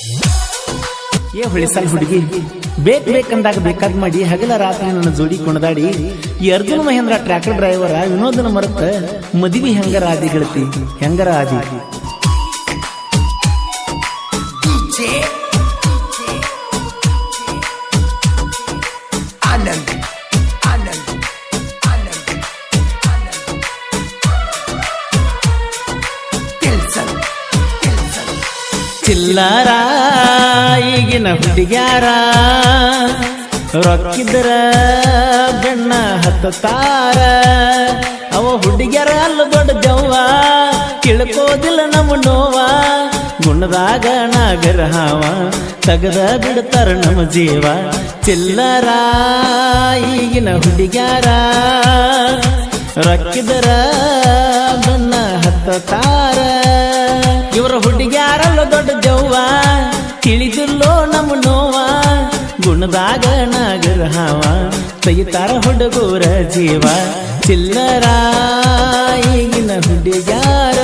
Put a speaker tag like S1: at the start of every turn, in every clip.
S1: ಏ ಹೊಳಿಸಲ್ ಹುಡುಗಿ, ಬೇಕ್ ಬೇಕಂದಾಗ ಬೇಕಾದ್ ಮಾಡಿ ಹಗಲ ರಾತ್ರಿ ನನ್ನ ಜೋಡಿ ಕುಣದಾಡಿ ಈ ಅರ್ಜುನ ಮಹೇಂದ್ರ ಟ್ರ್ಯಾಕ್ಟರ್ ಡ್ರೈವರ ವಿನೋದನ ಮರತ ಮದುವೆ ಹೆಂಗರ ಆದಿ ಗೆಳತಿ ಹೆಂಗರ ಆದಿ? ಚಿಲ್ಲಾರ? ಈಗಿನ ಹುಡುಗ್ಯಾರ? ರೊಕ್ಕಿದ್ರ ಬೆಣ್ಣ ಹತ್ತಾರ ಅವ ಹುಡುಗ್ಯಾರ ಅಲ್ಲ ದೊಡ್ಡ ಜವ್ವ, ತಿಳ್ಕೋದಿಲ್ಲ ನಮ್ಮ ನೋವ. ಗುಣದಾಗ ಹಾವ ತಗದ ಬಿಡ್ತಾರ ನಮ್ಮ ಜೀವ. ಚಿಲ್ಲರ? ಈಗಿನ ಹುಡುಗ್ಯಾರ? ರೊಕ್ಕಿದ್ರ ಬೆಣ್ಣ ಹತ್ತಾರ ಇವರ ಹುಡುಗ್ಯಾರ ತಿಳಿದಿಲ್ಲೋ ನಮ್ಮ ನೋವ, ಗುಣದಾಗ ನಾಗರ ಹಾವ ತೆಗಿತಾರ ಹುಡುಗರ ಜೀವ. ಚಿಲ್ಲರ ಈಗಿನ ಹುಡುಗ್ಯಾರ,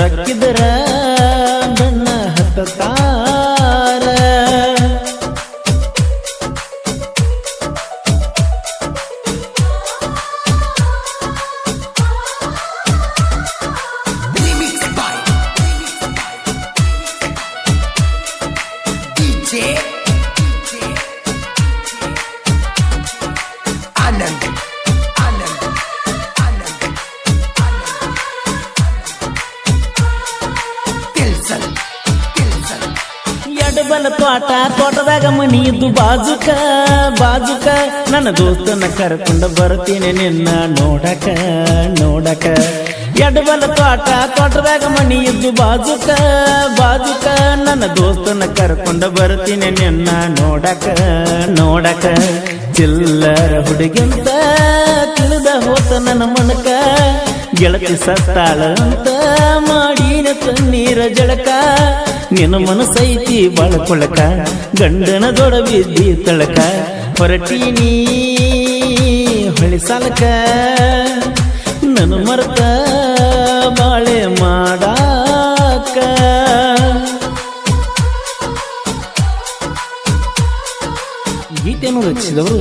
S1: ರಕ್ಕಿದರ ಬಣ್ಣ ಹತ್ತಾರ ಎಡಬಲ ತೋಟ, ತೋಟದಾಗ ಮನಿ ಇದ್ದು ಬಾಜುಕ ಬಾಜುಕ. ನನ್ನ ದೋಸ್ತನ ಕರ್ಕೊಂಡು ಬರ್ತೀನಿ ನಿನ್ನ ನೋಡಕ ನೋಡಕ. ಎಡಬಲ ತೋಟ, ತೋಟದಾಗ ಮನಿ ಇದ್ದು ಬಾಜುಕ ಬಾಜುಕ. ನನ್ನ ದೋಸ್ತನ ಕರ್ಕೊಂಡು ಬರ್ತೀನಿ ನಿನ್ನ ನೋಡಕ ನೋಡಕ. ಚಿಲ್ಲರ ಹುಡುಗಿಂತ ತಿಳಿದ ಹೋತ ನನ್ನ ಮನಕ. ಗೆಳತಿ ಸತ್ತಾಳಂತ ಮಾಡಿನ ಮಾಡಿನ ತಣ್ಣೀರ ಜಳಕ ಮನಸೈತಿ ಬಾಳ್ಕೊಳಕ ಗಂಡನ ದೊಡ ಬಿದ್ದಿ ತಳಕ ಹೊರಟೀನಿ ಹೊಳಿ ಸಾಲಕ. ನನ್ನ ಮರತ ಬಾಳೆ ಮಾಡಾಕ. ಗೀತೆಯನ್ನು ರಚಿಸಿದವರು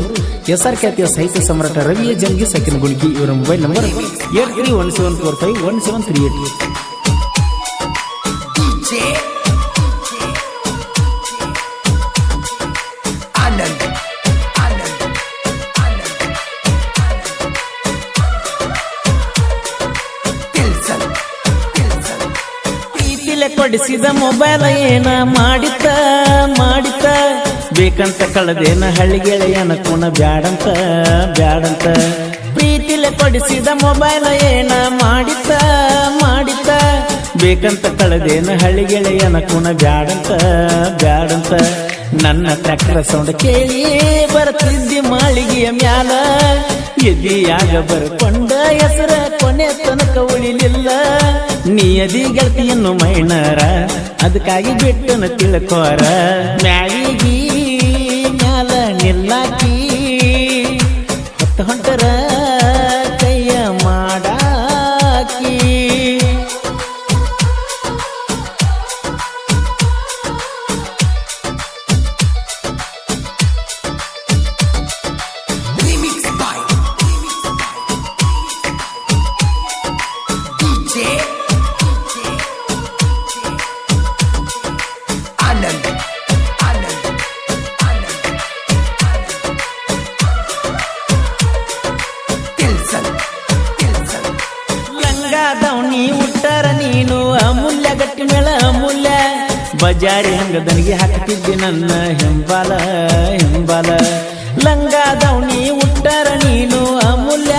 S1: ಎಸ್ ಆರ್ ಖ್ಯಾತಿಯ ಸಾಹಿತ್ಯ ಸಮ್ರಾಟ ರವಿಯ ಜಂಗಿ ಸಕಿನ ಗುಣಿಗಿ. ಇವರ mobile number eight three one seven four five one seven three eight. ಕೊಡಿಸಿದ mobile ಏನ ಮಾಡಿತ ಮಾಡಿತ ಬೇಕಂತ ಕಳೆದೇನ ಹಳ್ಳಿಗೆಳೆಯನ ಕುಣ ಬ್ಯಾಡಂತ ಬ್ಯಾಡಂತ. ಪ್ರೀತಿಲೆ ಕೊಡಿಸಿದ ಮೊಬೈಲ್ ಏನ ಮಾಡಿತ ಮಾಡಿತ ಬೇಕಂತ ಕಳೆದೇನ ಹಳಿಗೆಳೆಯನ ಕುಣ ಬ್ಯಾಡಂತ ಬ್ಯಾಡಂತ. ನನ್ನ ಟ್ರ್ಯಾಕ್ಟರ್ ಸೌಂಡ್ ಕೇಳಿ ಬರ್ತಿದ್ದಿ ಮಾಳಿಗೆಯ ಮ್ಯಾಲ. ಎದಿಯಾಗ ಬರ್ಕೊಂಡ ಹೆಸರ ಕೊನೆ ತನಕ ಉಳಿಲಿಲ್ಲ. ನೀ ಅದಿ ಗೆಳತಿಯನ್ನು ಮೈಣರ ಅದಕ್ಕಾಗಿ ಬಿಟ್ಟನ ತಿಳ್ಕೋರ. ಮ್ಯಾಲಿಗಿ ಮ್ಯಾಲ ನಿಲ್ಲಾಕಿ ಬಜಾರಿ ಹಂಗದನಿಗೆ ಹಾಕ್ತಿದ್ದೆ ನನ್ನ ಹಿಂಬಾಲ, ಹೆಂಬಾಲ. ಲಂಗ ದವಣಿ ಉಟ್ಟರ ನೀನು ಅಮೂಲ್ಯ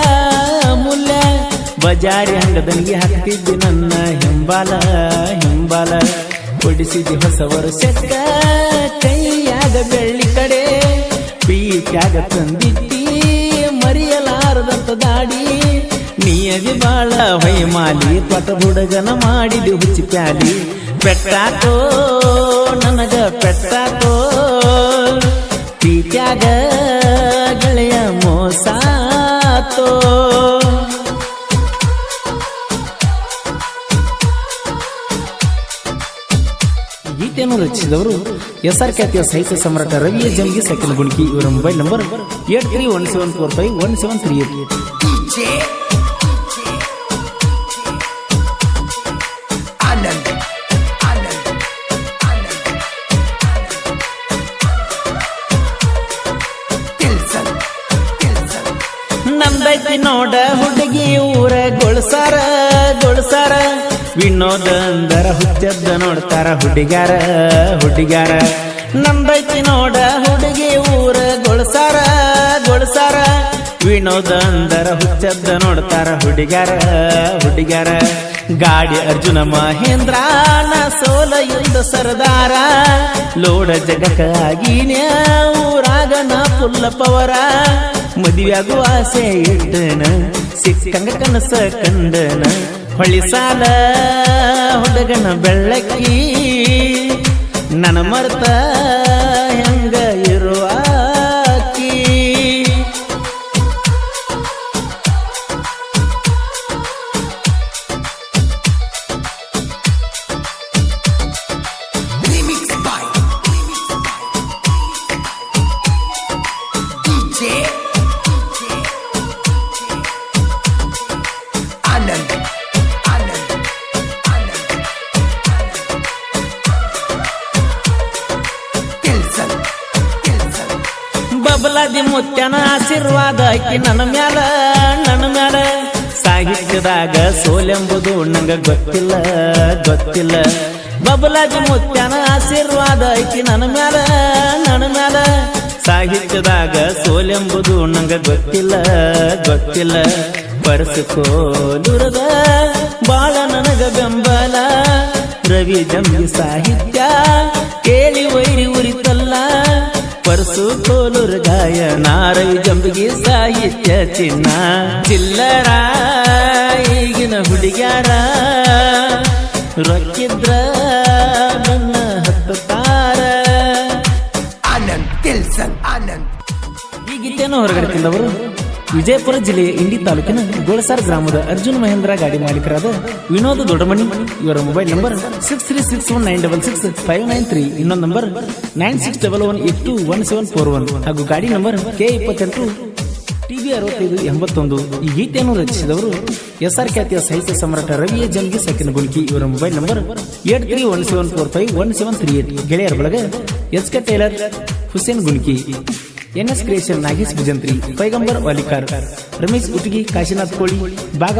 S1: ಅಮೂಲ್ಯ. ಬಜಾರಿ ಹಂಗದನಿಗೆ ಹಾಕ್ತಿದ್ದೆ ನನ್ನ ಹಿಂಬಾಲ ಹಿಂಬಾಲ. ಕೊಡಿಸಿದಿ ಹೊಸ ವರ್ಷಕ್ಕ ಕೈಯಾಗ ಬೆಳ್ಳಿ ಕಡೆ. ಪ್ರೀತಿಯಾಗ ತಂದಿತ್ತಿ ಮರಿಯಲಾರದಂತ ದಾಡಿ. ನೀಯದಿ ಬಾಳ ಮಾಲಿ ಪಟ ಹುಡುಗನ ಮಾಡಿದು ಹುಚ್ಚಿ ಪ್ಯಾಲಿ. ಪೆಟ್ಟಾತೋ, ನನಗ ಪೆಟ್ಟಾತೋ. ಪ್ರೀತ್ಯಾಗ ಗೆಳೆಯ ಮೋಸಾತೋ. ಗೀತೆಯನ್ನು ರಚಿಸಿದವರು ಎಸ್ ಆರ್ ಖ್ಯಾತಿಯ ಸಾಹಿತ್ಯ ಸಮ್ರಾಟ ರವಿಯ ಜಂಗಿ ಸೈಕಲ್ ಗುಣಕಿ ಇವರ mobile number eight three one seven four five one seven three eight. ನೋಡ ಹುಡುಗಿ ಊರ ಗೊಳ್ಸಾರ ಗೊಳ್ಸಾರ. ವಿನೋದ ಅಂದರ, ಹುಚ್ಚದ್ದ ನೋಡ್ತಾರ ಹುಡುಗಾರ ಹುಡುಗಾರ ನಂಬೈತಿ ನೋಡ ಹುಡುಗಿ ಊರ ಗೊಳ್ಸಾರ ಗೊಳ್ಸಾರ. ವಿನೋದ ಅಂದರ, ಹುಚ್ಚದ್ದ ನೋಡ್ತಾರ ಹುಡುಗಾರ ಹುಡುಗಾರ ಗಾಡಿ ಅರ್ಜುನ ಮಹೇಂದ್ರ ನ ಸೋಲ ಯುದ್ಧ ಸರದಾರ. ಲೋಡ ಜಗಕ್ಕಾಗಿನ್ಯ ಊರಾಗ ನಾ ಪುಲ್ಲ ಪವರ. ಮದುವೆಯಾಗುವ ಆಸೆ ಇಟ್ಟನ ಸಿಕ್ಕಂಗ ಕನಸ ಕಂಡನ ಹೊಳಿ ಸಾಲ ಹುಡುಗನ ಬೆಳ್ಳಕ್ಕಿ ನನ್ನ ಮರ್ತ ಬಬಲಾದಿ ಮುತ್ಯನ ಆಶೀರ್ವಾದ ಆಕಿ ನನ್ನ ಮ್ಯಾಲ ನನ್ನ ಮ್ಯಾಲ. ಸಾಹಿತ್ಯದಾಗ ಸೋಲೆಂಬುದು ನಂಗ ಗೊತ್ತಿಲ್ಲ ಗೊತ್ತಿಲ್ಲ. ಬಬಲಾಜಿ ಮುತ್ಯನ ಆಶೀರ್ವಾದ ಆಕಿ ನನ್ನ ಮ್ಯಾಲ ನನ್ನ ಮ್ಯಾಲ. ಸಾಹಿತ್ಯದಾಗ ಸೋಲೆಂಬುದು ನಂಗ ಗೊತ್ತಿಲ್ಲ ಗೊತ್ತಿಲ್ಲ. ಪರಸಕೋಲುರದ ಬಾಳ ನನಗ ಬೆಂಬಲ. ರವಿ ಜಂಬಿ ಸಾಹಿತ್ಯ ಪರಸು ಕೋಲೂರು ಗಾಯ ನಾರೈ ಜಂಬಿಗೆ ಸಾಹಿತ್ಯ ಚಿನ್ನ. ಚಿಲ್ಲರ ಈಗಿನ ಹುಡುಗ್ಯಾರ. ರೊಕ್ಕಿದ್ರ ನನ್ನ ಹತ್ತುತ್ತಾರ
S2: ಆನಂದ್ Tilson Anand
S1: ಈ ಗೀತೆಯನ್ನು ಹೊರಗಡೆ ತಂದವರು? ವಿಜಯಪುರ ಜಿಲ್ಲೆಯ ಇಂಡಿ ತಾಲೂಕಿನ ಗೋಳಸಾರ್ ಗ್ರಾಮದ ಅರ್ಜುನ್ ಮಹೇಂದ್ರ ಗಾಡಿ ಮಾಲೀಕರಾದ ವಿನೋದ್ ದೊಡ್ಡಮಣಿ ಇವರ mobile number six three six one nine double six five nine three ಇನ್ನೊಂದು number nine six double one eight two one seven four one ಹಾಗೂ ಗಾಡಿ ನಂಬರ್ ಕೆ ಇಪ್ಪತ್ತೆಂಟು ಟಿವಿ ಅರವತ್ತೈದು ಎಂಬತ್ತೊಂದು. ಈ ಗೀತೆಯನ್ನು ರಚಿಸಿದವರು ಎಸ್ ಆರ್ ಖ್ಯಾತಿಯ ಸಾಹಿತ್ಯ ಸಮ್ರಾಟ ರವಿಯ ಜನ್ಗೆ ಸಕಿನ ಗುಲ್ಕಿ ಇವರ mobile number eight three one seven four five one seven three eight. ಗೆಳೆಯರ ಬಳಗ S K tailor Hussain Gunki N S creation Nagesh Bhujantri Paigambar Walikar Ramesh Utagi Kashinath Koli ಬಾಗ